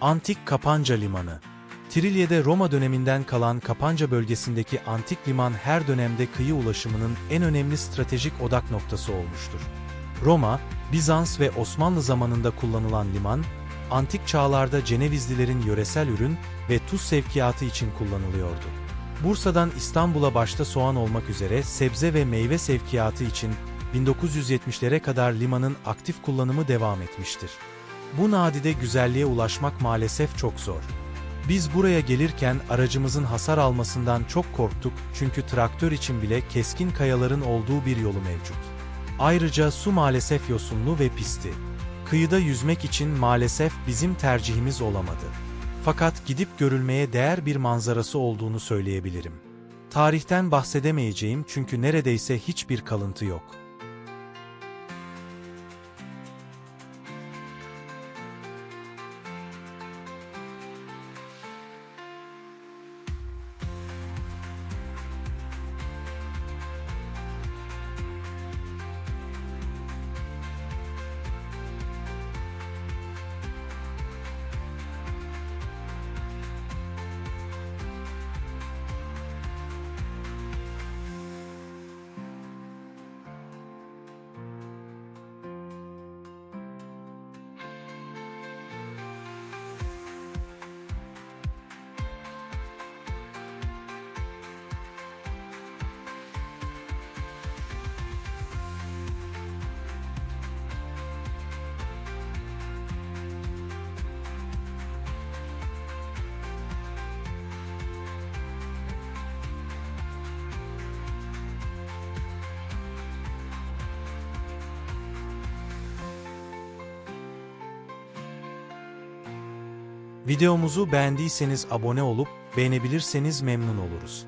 Antik Kapanca Limanı Trilya'da Roma döneminden kalan Kapanca bölgesindeki antik liman her dönemde kıyı ulaşımının en önemli stratejik odak noktası olmuştur. Roma, Bizans ve Osmanlı zamanında kullanılan liman, antik çağlarda Cenevizlilerin yöresel ürün ve tuz sevkiyatı için kullanılıyordu. Bursa'dan İstanbul'a başta soğan olmak üzere sebze ve meyve sevkiyatı için 1970'lere kadar limanın aktif kullanımı devam etmiştir. Bu nadide güzelliğe ulaşmak maalesef çok zor. Biz buraya gelirken aracımızın hasar almasından çok korktuk çünkü traktör için bile keskin kayaların olduğu bir yolu mevcut. Ayrıca su maalesef yosunlu ve pisti. Kıyıda yüzmek için maalesef bizim tercihimiz olamadı. Fakat gidip görülmeye değer bir manzarası olduğunu söyleyebilirim. Tarihten bahsedemeyeceğim çünkü neredeyse hiçbir kalıntı yok. Videomuzu beğendiyseniz abone olup beğenebilirseniz memnun oluruz.